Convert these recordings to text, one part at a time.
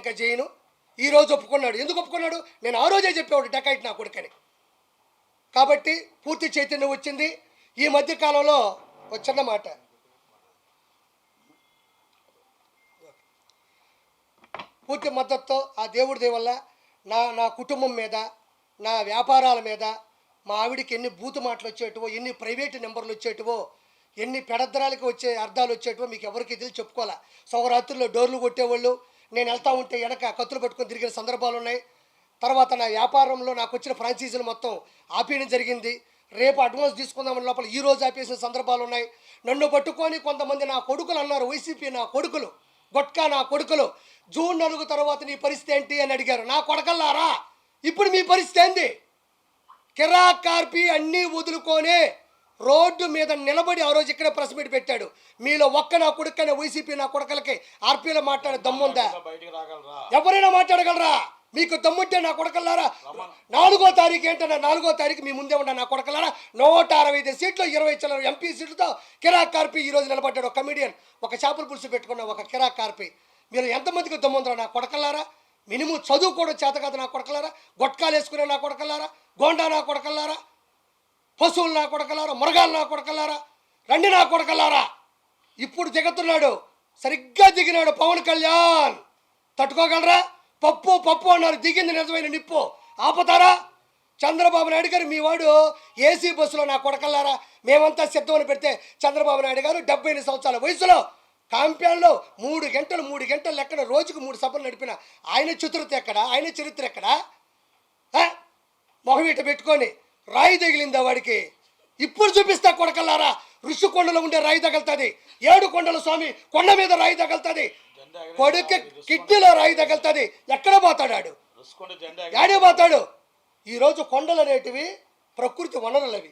ఇంకా చేయను ఈ రోజు ఒప్పుకున్నాడు. ఎందుకు ఒప్పుకున్నాడు? నేను ఆ రోజే చెప్పేవాడు డెకైట్ నా కొడుకని. కాబట్టి పూర్తి చైతన్యం వచ్చింది. ఈ మధ్య కాలంలో వచ్చిన మాట. పూర్తి మద్దతుతో ఆ దేవుడి దయ వల్ల నా నా కుటుంబం మీద నా వ్యాపారాల మీద మా ఆవిడికి ఎన్ని బూతు మాటలు వచ్చేటివో ఎన్ని ప్రైవేటు నెంబర్లు వచ్చేటివో ఎన్ని పెడద్రాలకి వచ్చే అర్థాలు వచ్చేటివో మీకు ఎవరికి తెలిసి చెప్పుకోవాలా. సౌరాత్రుల్లో డోర్లు కొట్టేవాళ్ళు నేను వెళ్తా ఉంటే వెనక కత్తులు పట్టుకొని తిరిగిన సందర్భాలు ఉన్నాయి. తర్వాత నా వ్యాపారంలో నాకు వచ్చిన ఫ్రాంచైజీలు మొత్తం ఆపేయడం జరిగింది. రేపు అడ్వాన్స్ తీసుకుందామని లోపల ఈ రోజు ఆపేసిన సందర్భాలు ఉన్నాయి. నన్ను పట్టుకొని కొంతమంది నా కొడుకులు అన్నారు వైసీపీ నా కొడుకులు గొట్కా నా కొడుకులు జూన్ నలుగు తర్వాత నీ పరిస్థితి ఏంటి అని అడిగారు. నా కొడకల్లారా? ఇప్పుడు మీ పరిస్థితి ఏంది? కిరా కార్పి అన్నీ వదులుకొనే రోడ్డు మీద నిలబడి ఆ రోజు ఇక్కడే ప్రెస్ మీట్ పెట్టాడు. మీలో ఒక్క నా కొడుకనే వైసీపీ నా కొడుకలకి ఆర్పీలో మాట్లాడే దమ్ముందా? ఎవరైనా మాట్లాడగలరా? మీకు దమ్ముంటే నా కొడకల్లారా నాలుగో తారీఖు ఏంటన్నా? నాలుగో తారీఖు మీ ముందే ఉన్న నా కొడకల్లారా నూట అరవై ఐదు సీట్లు ఇరవై చిల్లర ఎంపీ సీట్లతో కిరాక్ కార్పి ఈ రోజు నిలబడ్డాడు. ఒక కమిడియన్ ఒక చేపల పులుసు పెట్టుకున్న ఒక కిరాక్ కార్పి. మీరు ఎంతమందికి దమ్ముందరా నా కొడకల్లారా మినిమం చదువు కూడా చేత కాదు నా కొడకల్లారా గొట్కాలు వేసుకునే నా కొడకల్లారా గోండా నా కొడకల్లారా పశువులు నా కొడకలారా మృగాలు నా కొడకలారా రండి నా కొడకలారా. ఇప్పుడు దిగుతున్నాడు సరిగ్గా దిగినాడు పవన్ కళ్యాణ్. తట్టుకోగలరా? పప్పు పప్పు అన్నారు దిగింది నిజమైన నిప్పు. ఆపుతారా? చంద్రబాబు నాయుడు గారు మీ వాడు ఏసీ బస్సులో నా కొడకల్లారా మేమంతా సిద్ధమని పెడితే చంద్రబాబు నాయుడు గారు డెబ్బై ఎనిమిది సంవత్సరాల వయసులో కాంప్యాన్లో మూడు గంటలు మూడు గంటలు లెక్కన రోజుకు మూడు సభలు నడిపిన ఆయన చతురత ఎక్కడ? ఆయన చరిత్ర ఎక్కడ? మొహం ఇట పెట్టుకొని రాయి తగిలిందా వాడికి. ఇప్పుడు చూపిస్తా కొడకల్లారా. ఋషి కొండలో ఉండే రాయి తగులుతుంది. ఏడు కొండల స్వామి కొండ మీద రాయి తగులుతుంది. కొడుకు కిడ్నీలో రాయి తగులుతుంది. ఎక్కడ పోతాడు ఆడు యాడే పోతాడు? ఈరోజు కొండలు అనేటివి ప్రకృతి వనరులు అవి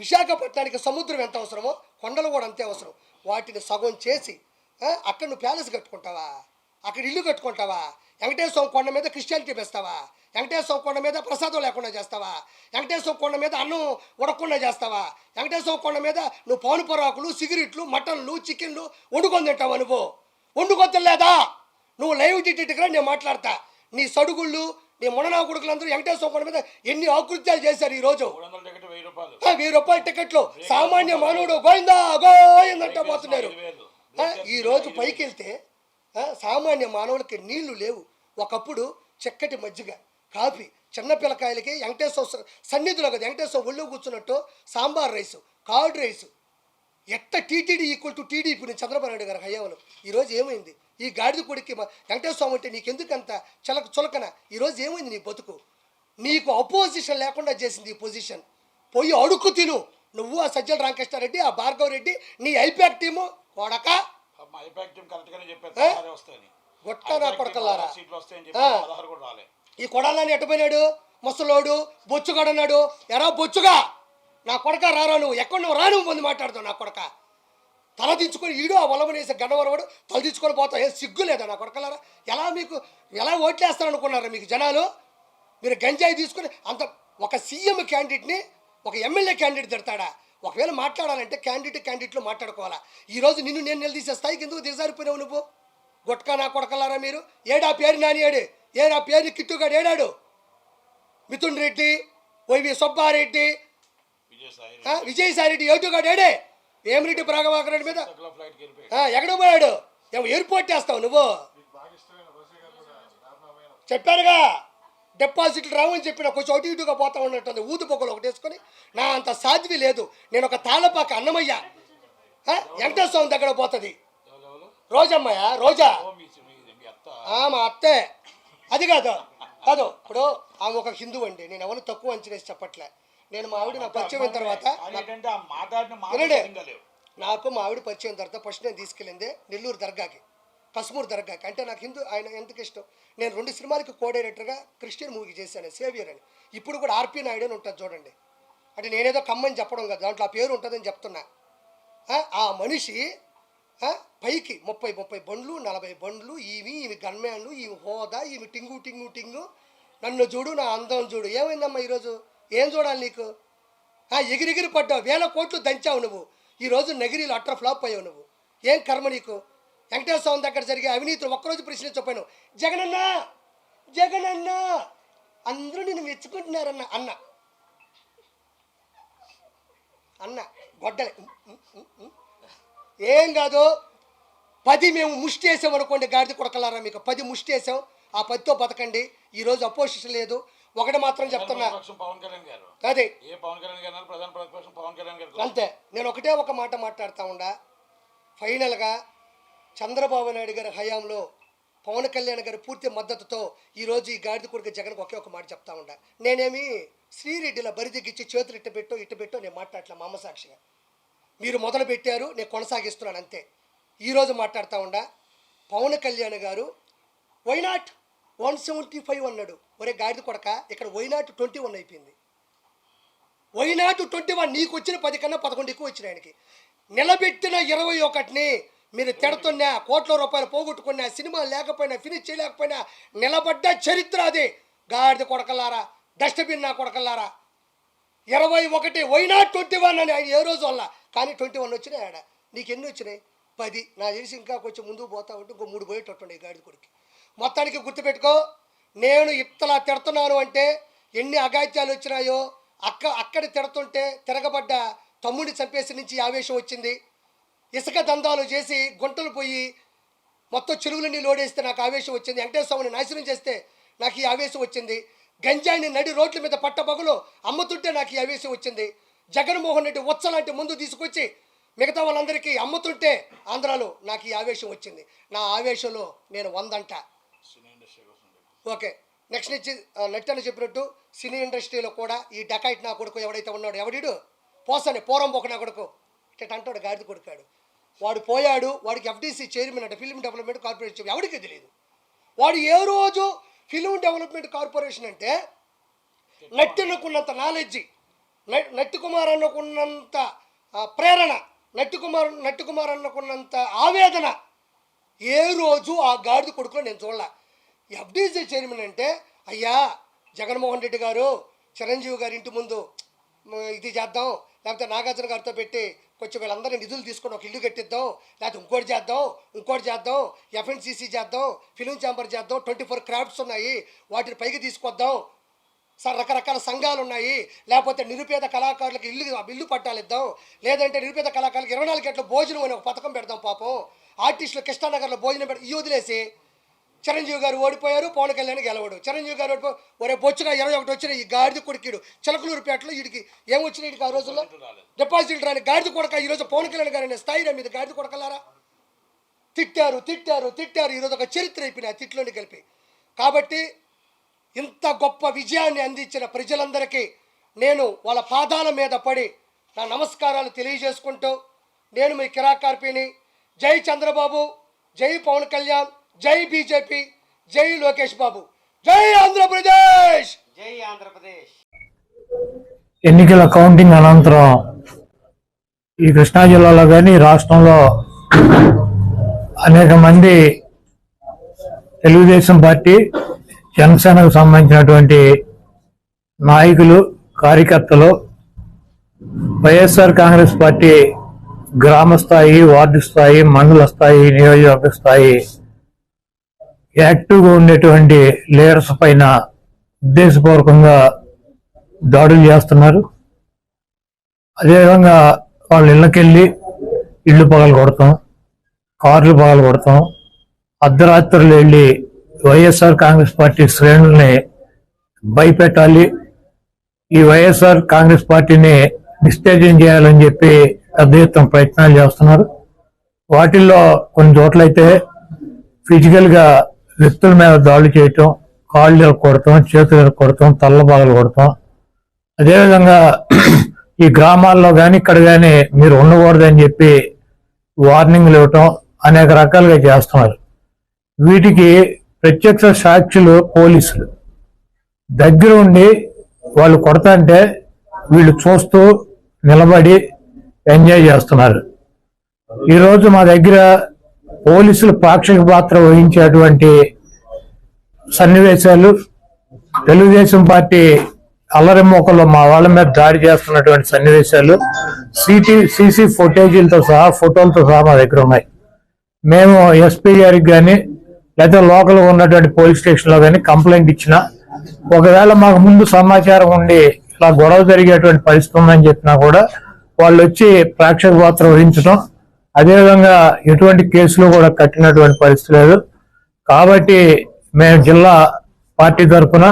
విశాఖపట్నానికి సముద్రం ఎంత అవసరమో కొండలు కూడా అంతే అవసరం. వాటిని సగం చేసి అక్కడ నువ్వు ప్యాలెస్ కట్టుకుంటావా? అక్కడ ఇల్లు కట్టుకుంటావా? వెంకటేశ్వర కొండ మీద క్రిస్టియానిటీ పెస్తావా వెంకటేశ్వర కొండ మీద ప్రసాదం లేకుండా చేస్తావా? వెంకటేశ్వర కొండ మీద అన్నం ఉడకుండా చేస్తావా? వెంకటేశ్వర కొండ మీద నువ్వు పౌను పొరాకులు సిగరెట్లు మటన్లు చికెన్లు వండుకొని తింటావా నువ్వు? వండుకొని తినలేదా? నువ్వు లైవ్ టికెట్గా నేను మాట్లాడతా. నీ సడుగుళ్ళు నీ ముననా కొడుకులందరూ వెంకటేశ్వర కొండ మీద ఎన్ని ఆకృత్యాలు చేశారు ఈరోజు? వందల టికెట్ వెయ్యి రూపాయలు. టికెట్లు. సామాన్య మానవుడు గోయిందా గోయిందంట పోతున్నారు. ఐదు వేలు. ఆ, ఈ రోజు పైకి వెళ్తే సామాన్య మానవులకి నీళ్ళు లేవు. ఒకప్పుడు చక్కటి మజ్జిగ కాఫీ చిన్న పిల్లకాయలకి వెంకటేశ్వర సన్నిధిలో కదా వెంకటేశ్వర ఒళ్ళు కూర్చున్నట్టు సాంబార్ రైసు కార్డ్ రైసు. ఎట్ట TTD equal to TDP Chandrababu Naidu గారు హయాంలో. ఈరోజు ఏమైంది? ఈ గాడిద కొడుక్కి వెంకటేశ్వర స్వామి అంటే నీకెందుకంత చలక చులకన? ఈరోజు ఏమైంది నీ బతుకు? నీకు అపోజిషన్ లేకుండా చేసింది ఈ పొజిషన్ పోయి అడుక్కు తిను. నువ్వు ఆ సజ్జల రామకృష్ణారెడ్డి ఆ భార్గవరెడ్డి నీ ఐపాక్ టీము కొడక. కొడకల్లారా ఈ కొడాలని ఎట్టపోయినాడు ముసలోడు బొచ్చుగాడన్నాడు. ఎరా బొచ్చుగా? నా కొడక రారా నువ్వు? ఎక్కడ నువ్వు? రాను మంది మాట్లాడుతావు నా కొడక. తల దించుకొని ఈడు ఆ వలవనేసి గన్నవరవాడు తల దించుకొని పోతావు ఏ సిగ్గు లేదా నా కొడకలారా? ఎలా మీకు ఎలా ఓట్లేస్తారు అనుకున్నారా మీకు జనాలు? మీరు గంజాయి తీసుకుని అంత ఒక సీఎం క్యాండిడేట్ని ఒక ఎమ్మెల్యే క్యాండిడేట్ తిడతాడా? ఒకవేళ మాట్లాడాలంటే క్యాండిడేట్ క్యాండిడేట్లు మాట్లాడుకోవాలా. ఈరోజు నిన్ను నేను నిలదీసే స్థాయికి ఎందుకు దిగజారిపోయినావు నువ్వు? గుట్కా నా కొడకలారా మీరు? ఏడా పేరు నానియాడు ఏడా? పేరు కిట్టుగాడు ఏడాడు? Mithun Reddy Y V Subba Reddy. Vijayasai Reddy ఏటుగాడు ఏడే? వేమిరెడ్డి ప్రాగవాకర్ రెడ్డి మీద? ఎక్కడ పోయాడు? ఏమో ఎయిర్పోర్ట్ చేస్తావు నువ్వు. చెప్పానుగా డిపాజిట్లు రావని చెప్పిన కొంచెం అటు ఇటుగా పోతా ఉన్నట్టుంది. ఊదు పొగలు ఒకటి వేసుకొని నా అంత సాధ్వి లేదు. నేను ఒక తాళపాక అన్నమయ్య. వెంకటేశ్వర దగ్గర పోతుంది. రోజమ్మయ్య? రోజా? మీ అత్త. అది కాదు కాదు ఇప్పుడు ఆమె ఒక హిందూ అండి. నేను ఎవరు తక్కువ అంచనేసి చెప్పట్లే. నేను మా ఆవిడ నా పరిచయం అయిన తర్వాత నాకు మా ఆవిడ పరిచయం తర్వాత ఫస్ట్ నేను తీసుకెళ్ళింది నెల్లూరు దర్గాకి. కస్మూర్ దర్గాకి. అంటే నాకు హిందూ ఆయన ఎందుకు ఇష్టం? నేను రెండు సినిమాలకి కో డైరెక్టర్గా క్రిస్టియన్ మూవీ చేశాను సేవియర్ అని. ఇప్పుడు కూడా ఆర్పి నాయుడు అని ఉంటుంది చూడండి. అంటే నేనేదో కమ్మని చెప్పడం కదా దాంట్లో ఆ పేరు ఉంటుందని చెప్తున్నా. ఆ, మనిషి పైకి ముప్పై ముప్పై బండ్లు నలభై బండ్లు ఈవి ఈమె గన్మ్యాన్లు ఈమె హోదా ఈమె టింగు టింగు టింగు. నన్ను చూడు నా అందం చూడు. ఏమైందమ్మా ఈరోజు? ఏం చూడాలి నీకు? ఎగిరిగిరి పడ్డావు వేల కోట్లు దంచావు నువ్వు. ఈరోజు నగిరీలు అట్ర ఫ్లాప్ అయ్యావు నువ్వు. ఏం కర్మ నీకు? వెంకటేశ్వర స్వామి దగ్గర జరిగే అవినీతిని ఒక్కరోజు ప్రశ్నించకపోయాను. జగనన్న జగనన్న అందరూ నిన్ను మెచ్చుకుంటున్నారన్న అన్న. అన్న గొడ్డలి. ఏం కాదు పది మేము ముష్టి వేసాం అనుకోండి గాడిద కొడకలారా మీకు? పది ముష్టి వేసాం ఆ పదితో బతకండి. ఈరోజు అపోజిషన్ లేదు. ఒకటి మాత్రం చెప్తున్నా. అదే. అంతే. నేను ఒకటే ఒక మాట మాట్లాడుతూ ఉండా. ఫైనల్గా చంద్రబాబు నాయుడు గారి హయాంలో పవన్ కళ్యాణ్ గారి పూర్తి మద్దతుతో ఈరోజు ఈ గాడిద కొడుకు జగన్కి ఒకే ఒక మాట చెప్తా ఉండా నేనేమి శ్రీరెడ్డిల బరిదిగిచ్చి చేతులు ఇట్ట పెట్టో ఇట్ట పెట్టో నేను మాట్లాడలే మా అమ్మ సాక్షిగా. మీరు మొదలు పెట్టారు నేను కొనసాగిస్తున్నాను అంతే. ఈరోజు మాట్లాడుతూ ఉండా పవన్ కళ్యాణ్ గారు వైనాట్ వన్ సెవెంటీ ఫైవ్ అన్నాడు. ఒరే గాడిద కొడక ఇక్కడ వైనాట్ ట్వంటీ వన్ అయిపోయింది. వైనాట్ ట్వంటీ వన్ నీకు వచ్చిన పది కన్నా పదకొండు ఎక్కువ వచ్చిన ఆయనకి. నిలబెట్టిన ఇరవై ఒకటిని మీరు తిడుతున్నా కోట్ల రూపాయలు పోగొట్టుకున్నా సినిమా లేకపోయినా ఫినిష్ చేయలేకపోయినా నిలబడ్డ చరిత్ర అది. గాడిద కొడకల్లారా డస్ట్బిన్ నా కొడకల్లారా? ఇరవై ఒకటి వైనా ట్వంటీ వన్ అని ఆయన ఏ రోజు వల్ల కానీ ట్వంటీ వన్ వచ్చినాయి ఆడ. నీకు ఎన్ని వచ్చినాయి? పది. నా తెలిసి ఇంకా కొంచెం ముందుకు పోతా ఉంటే ఇంకో మూడు పోయేటట్టుండే గాడిద కొడుకు మొత్తానికి గుర్తుపెట్టుకో నేను ఇత్తలా తిడుతున్నాను అంటే ఎన్ని అగాత్యాలు వచ్చినాయో అక్క అక్కడ తిడుతుంటే తిరగబడ్డ తమ్ముడిని చంపేసి నుంచి ఆవేశం వచ్చింది. ఇసుక దందాలు చేసి గుంటలు పోయి మొత్తం చెరువులన్నీ లోడేస్తే నాకు ఆవేశం వచ్చింది. వెంకటేశ్వరని నాశనం చేస్తే నాకు ఈ ఆవేశం వచ్చింది. గంజాయిని నడి రోడ్ల మీద పట్టబగులు అమ్ముతుంటే నాకు ఈ ఆవేశం వచ్చింది. జగన్మోహన్ రెడ్డి ఉత్సలాంటి ముందు తీసుకొచ్చి మిగతా వాళ్ళందరికీ అమ్ముతుంటే ఆంధ్రాలో నాకు ఈ ఆవేశం వచ్చింది. నా ఆవేశంలో నేను వందంట. ఓకే. నెక్స్ట్ నుంచి ఆ, నెట్టని చెప్పినట్టు సినీ ఇండస్ట్రీలో కూడా ఈ డకాయిట్ నా కొడుకు ఎవడైతే ఉన్నాడు ఎవడీడు? పోసని పోరంబోక నా కొడుకు. ఇట్ట అంటాడు గాడిద కొడుకాడు. వాడు పోయాడు వాడికి ఎఫ్డీసీ చైర్మన్ అంటే ఫిల్మ్ డెవలప్మెంట్ కార్పొరేషన్ ఎవరికి తెలియదు వాడు ఏ రోజు ఫిల్మ్ డెవలప్మెంట్ కార్పొరేషన్ అంటే నట్టినకున్నంత నాలెడ్జి నట్టి కుమార్ అన్నకున్నంత ప్రేరణ నట్టి కుమార్ నట్టి కుమార్ అన్నకున్నంత ఆవేదన ఏ రోజు ఆ గాడిద కొడుకులో నేను చూడలే. ఎఫ్డీసీ చైర్మన్ అంటే అయ్యా జగన్మోహన్ రెడ్డి గారు చిరంజీవి గారి ఇంటి ముందు ఇది చేద్దాం లేకపోతే నాగార్జున గారితో పెట్టి కొంచెం వీళ్ళందరినీ నిధులు తీసుకొని ఒక ఇల్లు కట్టిద్దాం లేకపోతే ఇంకోటి చేద్దాం ఇంకోటి చేద్దాం ఎఫ్ఎన్సీసీ చేద్దాం ఫిలిం ఛాంబర్ చేద్దాం ట్వంటీ ఫోర్ క్రాఫ్ట్స్ ఉన్నాయి వాటిని పైకి తీసుకొద్దాం. సార్ రకరకాల సంఘాలు ఉన్నాయి లేకపోతే నిరుపేద కళాకారులకు ఇల్లు ఇల్లు పట్టాలిద్దాం లేదంటే నిరుపేద కళాకారులకు ఇరవై నాలుగు గంటల భోజనం అనే ఒక పథకం పెడదాం పాపం. ఆర్టిస్టులు కృష్ణానగర్లో భోజనం పెడ ఈ వదిలేసి చిరంజీవి గారు ఓడిపోయారు పవన్ కళ్యాణ్ గెలవడు. చిరంజీవి గారు ఓడిపో ఒరే బొచ్చుగా ఇరవై ఒకటి వచ్చిన ఈ గాడిద కొడుకుడు. చిలకలూరుపేటలో వీడికి ఏమొచ్చినాయి వీడికి ఆ రోజుల్లో? డిపాజిట్ రాని గాడిద కొడక ఈరోజు పవన్ కళ్యాణ్ గారు అనే స్థాయి మీద గాడిద కొడకలారా? తిట్టారు తిట్టారు తిట్టారు. ఈరోజు ఒక చరిత్ర అయిపోయినాయి ఆ తిట్లోని కలిపి కాబట్టి ఇంత గొప్ప విజయాన్ని అందించిన ప్రజలందరికీ నేను వాళ్ళ పాదాల మీద పడి నా నమస్కారాలు తెలియజేసుకుంటూ నేను మీ కిరాకార్పిని జై చంద్రబాబు జై పవన్ కళ్యాణ్. జై బీజేపీ జై లోకేష్ బాబు. జై ఆంధ్రప్రదేశ్! జై ఆంధ్రప్రదేశ్. ఎన్నికల కౌంటింగ్ అనంతరం ఈ కృష్ణా జిల్లాలో కానీ రాష్ట్రంలో అనేక మంది తెలుగుదేశం పార్టీ జనసేనకు సంబంధించినటువంటి నాయకులు కార్యకర్తలు వైఎస్ఆర్ కాంగ్రెస్ పార్టీ గ్రామ స్థాయి వార్డు స్థాయి మండల స్థాయి నియోజకవర్గ స్థాయి యాక్టివ్గా ఉండేటువంటి లీడర్స్ పైన ఉద్దేశపూర్వకంగా దాడులు చేస్తున్నారు. అదేవిధంగా వాళ్ళ ఇళ్ళకెళ్ళి ఇళ్ళు పగలు కొడతాం కార్లు పగలు కొడతాం అర్ధరాత్రులు వెళ్ళి వైఎస్ఆర్ కాంగ్రెస్ పార్టీ శ్రేణుల్ని భయపెట్టాలి ఈ వైఎస్ఆర్ కాంగ్రెస్ పార్టీని డిస్టేజింగ్ చేయాలని చెప్పి పెద్ద ఎత్తున ప్రయత్నాలు చేస్తున్నారు. వాటిల్లో కొన్ని చోట్లయితే ఫిజికల్గా వ్యక్తుల మీద దాడులు చేయటం కాళ్ళు కొడతాం చేతులు కొడతాం తల్ల బాగలు కొడతాం. అదేవిధంగా ఈ గ్రామాల్లో కానీ ఇక్కడ కానీ మీరు ఉండకూడదని చెప్పి వార్నింగ్లు ఇవ్వటం అనేక రకాలుగా చేస్తున్నారు. వీటికి ప్రత్యక్ష సాక్షులు పోలీసులు. దగ్గర ఉండి వాళ్ళు కొడతంటే వీళ్ళు చూస్తూ నిలబడి ఎంజాయ్ చేస్తున్నారు. ఈరోజు మా దగ్గర పోలీసులు పాక్షిక పాత్ర వహించేటువంటి సన్నివేశాలు. తెలుగుదేశం పార్టీ అల్లరి మోకల్లో మా వాళ్ళ మీద దాడి చేస్తున్నటువంటి సన్నివేశాలు. సిటీ సీసీ ఫుటేజీలతో సహా ఫోటోలతో సహా మా దగ్గర ఉన్నాయి. మేము ఎస్పీ గారికి కానీ లేదా లోకల్ ఉన్నటువంటి పోలీస్ స్టేషన్లో కానీ కంప్లైంట్ ఇచ్చిన ఒకవేళ మాకు ముందు సమాచారం ఉండి ఇలా గొడవ జరిగేటువంటి పరిస్థితి ఉందని చెప్పినా కూడా వాళ్ళు వచ్చి ప్రేక్షక పాత్ర వహించడం అదేవిధంగా ఎటువంటి కేసులు కూడా కట్టినటువంటి పరిస్థితి లేదు. కాబట్టి మేము జిల్లా పార్టీ తరఫున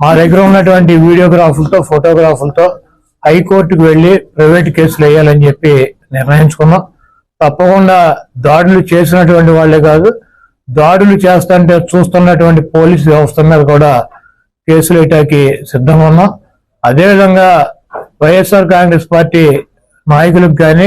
మా దగ్గర ఉన్నటువంటి వీడియోగ్రాఫులతో ఫోటోగ్రాఫులతో హైకోర్టుకు వెళ్ళి ప్రైవేట్ కేసులు వేయాలని చెప్పి నిర్ణయించుకున్నాం. తప్పకుండా దాడులు చేసినటువంటి వాళ్ళే కాదు దాడులు చేస్తుంటే చూస్తున్నటువంటి పోలీస్ వ్యవస్థ మీద కూడా కేసులు వేయటానికి సిద్ధంగా ఉన్నాం. అదేవిధంగా వైఎస్ఆర్ కాంగ్రెస్ పార్టీ నాయకులకు కానీ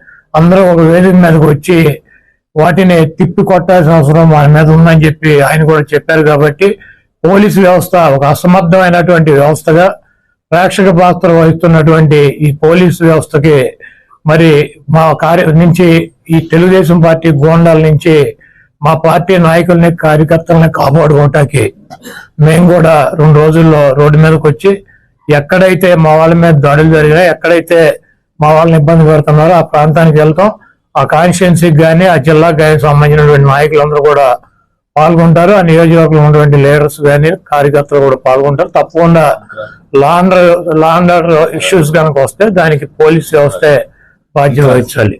అందరూ ఒక వేదిక మీదకి వచ్చి వాటిని తిప్పి కొట్టాల్సిన అవసరం మన మీద ఉందని చెప్పి ఆయన కూడా చెప్పారు కాబట్టి పోలీసు వ్యవస్థ ఒక అసమర్థమైనటువంటి వ్యవస్థగా ప్రేక్షక పాత్ర వహిస్తున్నటువంటి ఈ పోలీసు వ్యవస్థకి మరి మా కార్య నుంచి ఈ తెలుగుదేశం పార్టీ గోండాల నుంచి మా పార్టీ నాయకుల్ని కార్యకర్తలని కాపాడుకోవటానికి మేము కూడా రెండు రోజుల్లో రోడ్డు మీదకి వచ్చి ఎక్కడైతే మా వాళ్ళ మీద దాడులు జరిగినా ఎక్కడైతే మా వాళ్ళని ఇబ్బంది పెడుతున్నారు. ఆ ప్రాంతానికి వెళ్తాం. ఆ కాన్స్టిట్యున్సీకి కానీ ఆ జిల్లాకు కానీ సంబంధించినటువంటి నాయకులందరూ కూడా పాల్గొంటారు. ఆ నియోజకవర్గంలో ఉన్నటువంటి లీడర్స్ కానీ కార్యకర్తలు కూడా పాల్గొంటారు. తప్పకుండా లాండర్ లాండర్ ఇష్యూస్ కనుక వస్తే దానికి పోలీస్ వ్యవస్థే బాధ్యత వహించాలి.